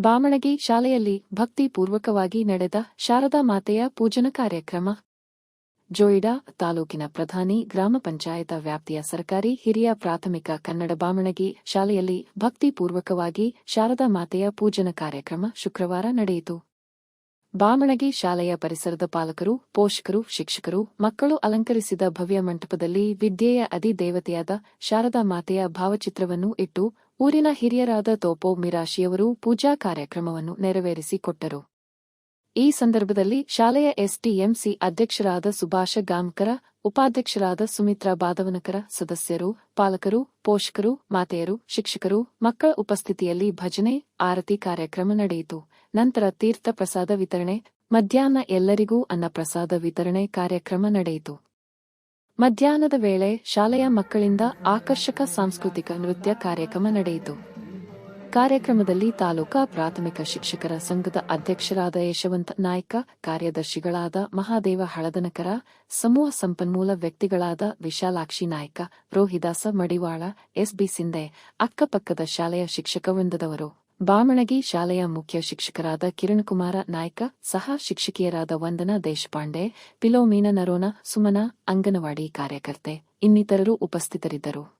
ಬಾಮಣಗಿ ಶಾಲೆಯಲ್ಲಿ ಭಕ್ತಿಪೂರ್ವಕವಾಗಿ ನಡೆದ ಶಾರದಾ ಮಾತೆಯ ಪೂಜನ ಕಾರ್ಯಕ್ರಮ. ಜೋಯಿಡಾ ತಾಲೂಕಿನ ಪ್ರಧಾನಿ, ಗ್ರಾಮ ಪಂಚಾಯತ ವ್ಯಾಪ್ತಿಯ ಸರ್ಕಾರಿ ಹಿರಿಯ ಪ್ರಾಥಮಿಕ ಕನ್ನಡ ಬಾಮಣಗಿ ಶಾಲೆಯಲ್ಲಿ ಭಕ್ತಿಪೂರ್ವಕವಾಗಿ ಶಾರದಾ ಮಾತೆಯ ಪೂಜನ ಕಾರ್ಯಕ್ರಮ ಶುಕ್ರವಾರ ನಡೆಯಿತು. ಬಾಮಣಗಿ ಶಾಲೆಯ ಪರಿಸರದ ಪಾಲಕರು, ಪೋಷಕರು, ಶಿಕ್ಷಕರು, ಮಕ್ಕಳು ಅಲಂಕರಿಸಿದ ಭವ್ಯ ಮಂಟಪದಲ್ಲಿ ವಿದ್ಯೆಯ ಅಧಿದೇವತೆಯಾದ ಶಾರದಾ ಮಾತೆಯ ಭಾವಚಿತ್ರವನ್ನು ಇಟ್ಟು ಊರಿನ ಹಿರಿಯರಾದ ತೋಪೋ ಮಿರಾಶಿಯವರು ಪೂಜಾ ಕಾರ್ಯಕ್ರಮವನ್ನು ನೆರವೇರಿಸಿಕೊಟ್ಟರು. ಈ ಸಂದರ್ಭದಲ್ಲಿ ಶಾಲೆಯ ಎಸ್ಟಿಎಂಸಿ ಅಧ್ಯಕ್ಷರಾದ ಸುಭಾಷ ಗಾಮ್ಕರ ಉಪಾಧ್ಯಕ್ಷರಾದ ಸುಮಿತ್ರಾ ಬಾದವನಕರ ಸದಸ್ಯರು, ಪಾಲಕರು, ಪೋಷಕರು, ಮಾತೆಯರು, ಶಿಕ್ಷಕರು, ಮಕ್ಕಳ ಉಪಸ್ಥಿತಿಯಲ್ಲಿ ಭಜನೆ, ಆರತಿ ಕಾರ್ಯಕ್ರಮ ನಡೆಯಿತು. ನಂತರ ತೀರ್ಥ ಪ್ರಸಾದ ವಿತರಣೆ, ಮಧ್ಯಾಹ್ನ ಎಲ್ಲರಿಗೂ ಅನ್ನಪ್ರಸಾದ ವಿತರಣೆ ಕಾರ್ಯಕ್ರಮ ನಡೆಯಿತು. ಮಧ್ಯಾಹ್ನದ ವೇಳೆ ಶಾಲೆಯ ಮಕ್ಕಳಿಂದ ಆಕರ್ಷಕ ಸಾಂಸ್ಕೃತಿಕ ನೃತ್ಯ ಕಾರ್ಯಕ್ರಮ ನಡೆಯಿತು. ಕಾರ್ಯಕ್ರಮದಲ್ಲಿ ತಾಲೂಕಾ ಪ್ರಾಥಮಿಕ ಶಿಕ್ಷಕರ ಸಂಘದ ಅಧ್ಯಕ್ಷರಾದ ಯಶವಂತ ನಾಯ್ಕ, ಕಾರ್ಯದರ್ಶಿಗಳಾದ ಮಹಾದೇವ ಹಳದನಕರ, ಸಮೂಹ ಸಂಪನ್ಮೂಲ ವ್ಯಕ್ತಿಗಳಾದ ವಿಶಾಲಾಕ್ಷಿ ನಾಯ್ಕ, ರೋಹಿದಾಸ ಮಡಿವಾಳ, ಎಸ್ಬಿ ಸಿಂಧೆ, ಅಕ್ಕಪಕ್ಕದ ಶಾಲೆಯ ಶಿಕ್ಷಕ ವೃಂದದವರು ಬಾಮಣಗಿ ಶಾಲೆಯ ಮುಖ್ಯ ಶಿಕ್ಷಕರಾದ ಕಿರಣ್ ಕುಮಾರ ನಾಯ್ಕ, ಸಹ ಶಿಕ್ಷಕಿಯರಾದ ವಂದನಾ ದೇಶಪಾಂಡೆ ಪಿಲೋಮೀನ ನರೋನ ಸುಮನ ಅಂಗನವಾಡಿ ಕಾರ್ಯಕರ್ತೆ, ಇನ್ನಿತರರು ಉಪಸ್ಥಿತರಿದ್ದರು.